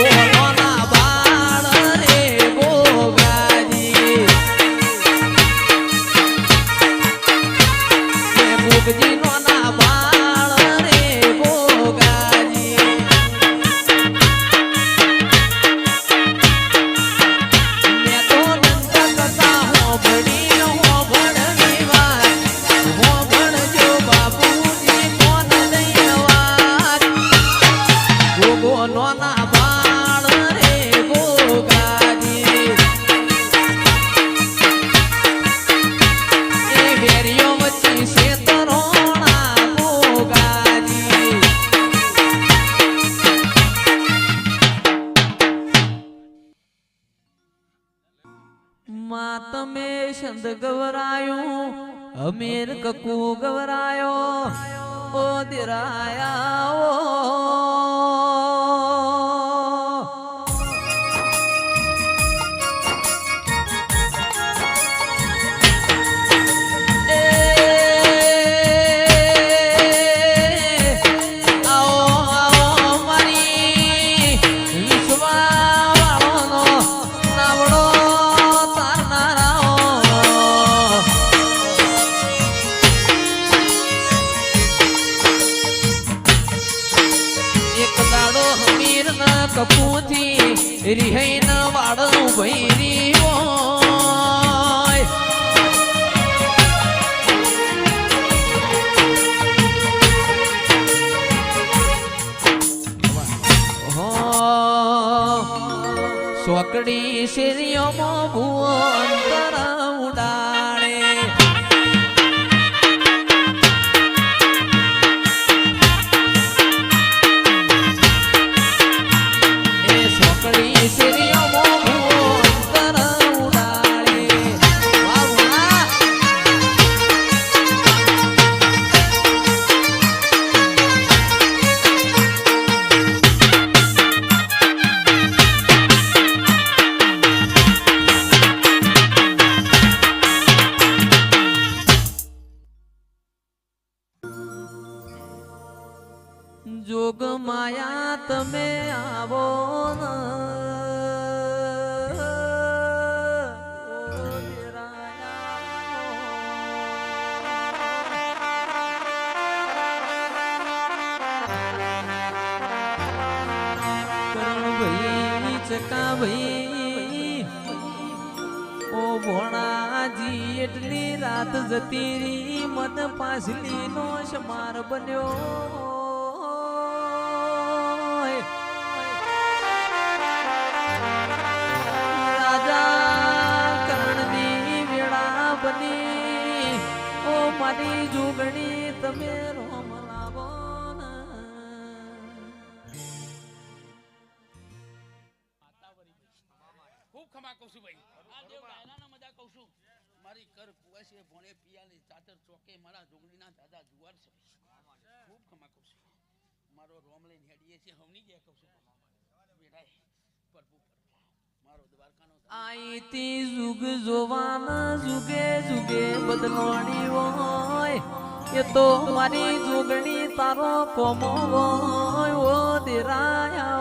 Oh. છંદ ગવરાયું અમીર કકુ ગવરાયો ઓ દિરાયા કપૂથી રિહૈન વાળું ભૈરી સોકડી શેરીઓમાં ભુવન તર રાત જતી મન પાછલી નો શમાર બન્યો. રાજા કર્ણની વેળા બની. ઓ મારી જોગણી તમે રોમ લાવો. ખૂબ ખમા કહું છું ભાઈ. આ દેવ મજા કહું છું. મારી કર કુવાસીએ ભોણે પિયાની ચાતર ચોકે મારા ડુંગળીના દાદા જુવાર છે. ખૂબ ખમા કહું છું. મારો રોમ લઈને હેડીએ છે હવની ગયા કહું છું. બેટાય પરપુ મારો દ્વારકાનો. આઈતી જુગ જોવાના જુગે જુગે બદલવાની હોય. એ તો મારી જોગણી તારો કોમો હોય. ઓ દેરાયા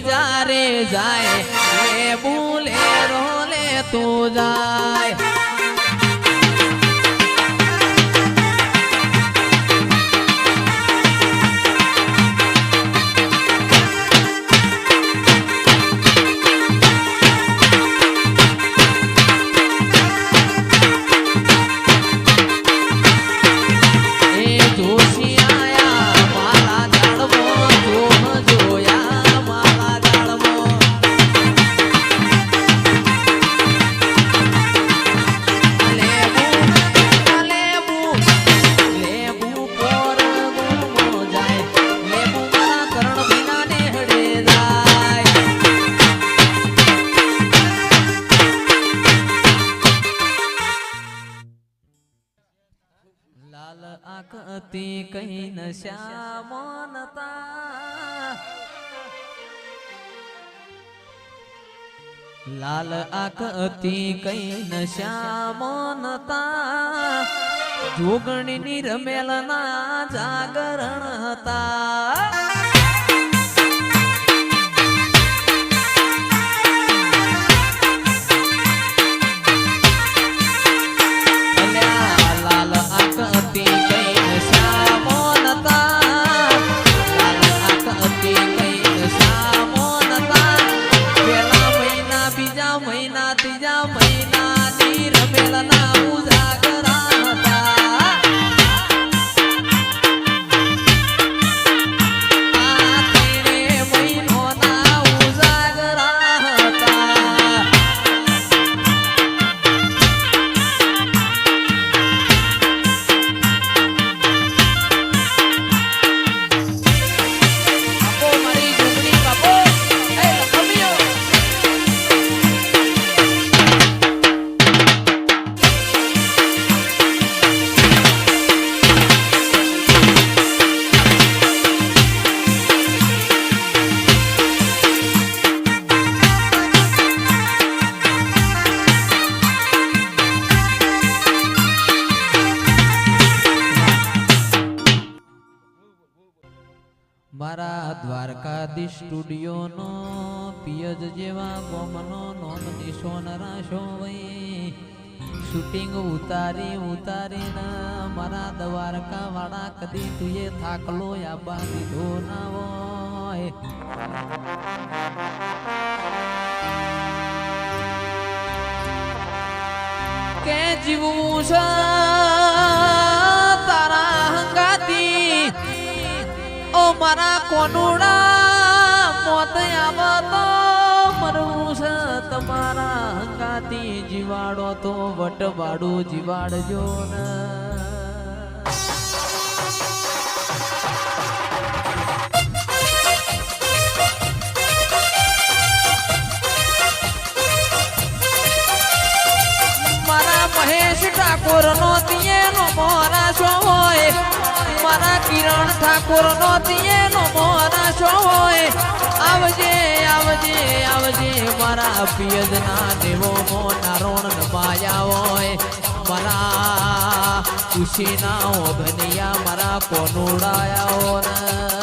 બજારે જાય. એ બોલે રોલે તું જાય. ती काही नशा मानता लाल आक ती काही नशा मानता जोगणी निरमेल ना जागरण होता Dòng સ્ટુડિયોનો પિયજ જેવા ગોમનો નોમ નિશોન રાશો વઈ શૂટિંગ ઉતારી ઉતારીને મારા દ્વારકા વાળા કદી તુએ થાકલો આબા દીધો ના હોય. કે જીવું છે તારા હંગાતી ઓ મારા કોનુડા મોત આવો તો મરવું છે. તમારા હંગાતી જીવાડો તો વટવાડું જીવાડજો ને. મહેશ ઠાકોર નો તિયેનો મોરા શો હોય. મારા કિરણ ઠાકોર નો તિયેનો મોરા શો હોય. આવજે આવજે આવજે, મારા પિયજ ના દેવો મોના રોણ નમાયા હોય. મારા ખુશી ના ઓગનિયા મારા કોનુડાયા ને